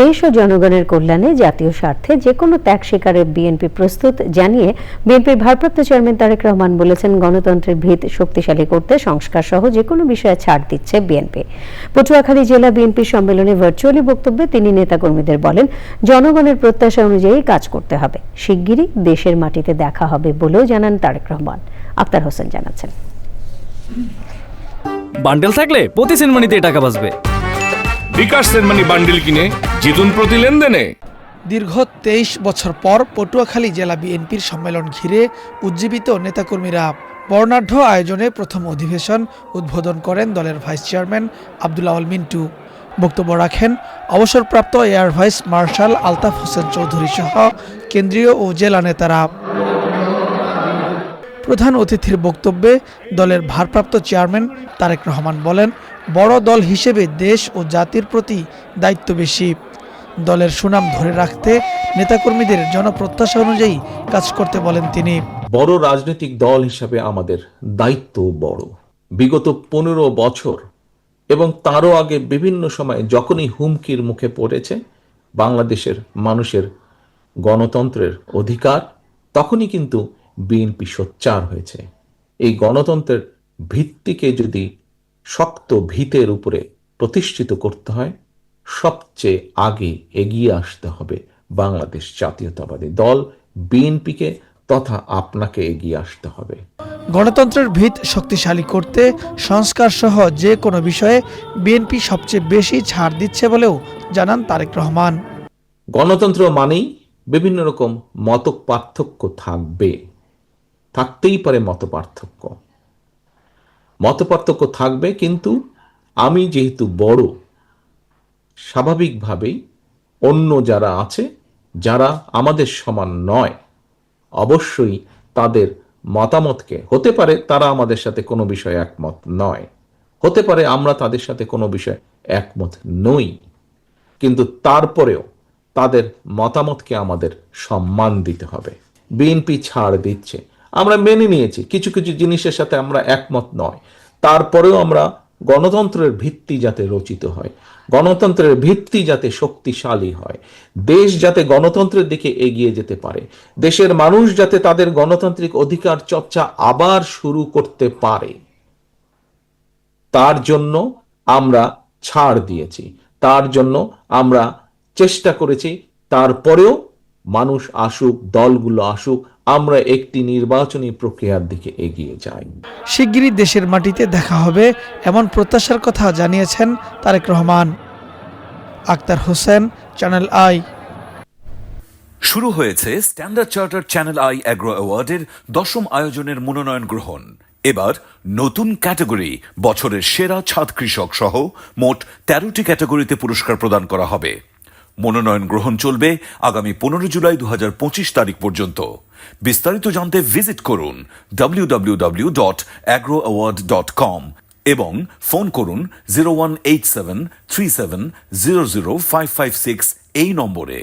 দেশ ও জনগণের কল্যাণে জাতীয় স্বার্থে যে কোনো ত্যাগ স্বীকারে বিএনপি প্রস্তুত জানিয়ে বিএনপির ভারপ্রাপ্ত চেয়ারম্যান তারেক রহমান বলেছেন, গণতন্ত্রের ভিত শক্তিশালী করতে সংস্কার সহ যে কোনো বিষয়ে ছাড় দিচ্ছে বিএনপি। পটুয়াখালী জেলা বিএনপি সম্মেলনে ভার্চুয়ালি বক্তব্যে তিনি নেতাকর্মীদের বলেন, জনগণের প্রত্যাশা অনুযায়ী কাজ করতে হবে, শিগগিরই দেশের মাটিতে দেখা হবে বলেও জানান তারেক রহমান। আক্তার হোসেন জানাচ্ছেন। বান্ডেল থাকলে প্রতি সেনমানিতে টাকা বাঁচবে। বিকাশ সেনমানি বান্ডিল কিনে জিতুন প্রতি লেনদেনে। দীর্ঘ তেইশ বছর পর পটুয়াখালী জেলা বিএনপির সম্মেলন ঘিরে উজ্জীবিত নেতাকর্মীরা বর্ণাঢ্য আয়োজনে প্রথম অধিবেশন উদ্বোধন করেন দলের ভাইস চেয়ারম্যান আব্দুল আওয়াল মিন্টু। বক্তব্য রাখেন, অবসরপ্রাপ্ত air vice marshal Altaf Hossain Chowdhury সহ কেন্দ্রীয় ও জেলা নেতারা। প্রধান অতিথির বক্তব্যে দলের ভারপ্রাপ্ত চেয়ারম্যান তারেক রহমান বলেন, বড় দল হিসেবে দেশ ও জাতির প্রতি দায়িত্ব বেশি। দলের সুনাম ধরে রাখতে নেতাকর্মীদের জনপ্রত্যাশা অনুযায়ী কাজ করতে বলেন তিনি। বড় রাজনৈতিক দল হিসাবে আমাদের দায়িত্ব বড়। বিগত পনেরো বছর এবং তারও আগে বিভিন্ন সময়ে যখনই হুমকির মুখে পড়েছে বাংলাদেশের মানুষের গণতন্ত্রের অধিকার, তখনই কিন্তু বিএনপি সোচ্চার হয়েছে। এই গণতন্ত্রের ভিত্তিকে যদি শক্ত ভিতের উপরে প্রতিষ্ঠিত করতে হয় সবচেয়ে আগে এগিয়ে আসতে হবে বাংলাদেশ জাতীয়তাবাদী দল বিএনপিকে তথা আপনাকে এগিয়ে আসতে হবে। গণতন্ত্রের ভিত শক্তিশালী করতে সংস্কার সহ যে কোনো বিষয়ে বিএনপি সবচেয়ে বেশি ছাড় দিচ্ছে বলেও জানান তারেক রহমান। গণতন্ত্র মানেই বিভিন্ন রকম মত পার্থক্য থাকবে। থাকতেই পারে মত পার্থক্য মত পার্থক্য থাকবে কিন্তু আমি যেহেতু বড়, স্বাভাবিকভাবেই অন্য যারা আছে, যারা আমাদের সমান নয়, অবশ্যই তাদের মতামতকে, হতে পারে তারা আমাদের সাথে কোনো বিষয়ে একমত নয়, হতে পারে আমরা তাদের সাথে কোনো বিষয়ে একমত নই, কিন্তু তারপরেও তাদের মতামতকে আমাদের সম্মান দিতে হবে। বিএনপি ছাড় দিচ্ছে আমরা মেনে নিয়েছি। কিছু কিছু জিনিসের সাথে আমরা একমত নয়। তারপরেও আমরা গণতন্ত্রের ভিত্তি যাতে রচিত হয়, গণতন্ত্রের ভিত্তি যাতে শক্তিশালী হয়, দেশ যাতে গণতন্ত্রের দিকে এগিয়ে যেতে পারে, দেশের মানুষ যাতে তাদের গণতান্ত্রিক অধিকার চর্চা আবার শুরু করতে পারে, তার জন্য আমরা ছাড় দিয়েছি, তার জন্য আমরা চেষ্টা করেছি, তারপরেও মানুষ আসুক, দলগুলো আসুক আমরা একটি নির্বাচনী প্রক্রিয়ার দিকে এগিয়ে যাই। শিগগিরই দেশের মাটিতে দেখা হবে এমন প্রত্যাশার কথা জানিয়েছেন Tarique Rahman. Akhtar Hossain channel I. শুরু হয়েছে Standard Chartered channel I agro অ্যাওয়ার্ডের দশম আয়োজনের মনোনয়ন গ্রহণ। এবার নতুন ক্যাটাগরি বছরের সেরা ছাদ কৃষক সহ মোট তেরোটি ক্যাটাগরিতে পুরস্কার প্রদান করা হবে। মনোনয়ন গ্রহণ চলবে আগামী পনেরো জুলাই দু হাজার পঁচিশ তারিখ পর্যন্ত। বিস্তারিত জানতে ভিজিট করুন W dot agro award dot com এবং ফোন করুন zero one eight seven three seven zero zero five five six এই নম্বরে।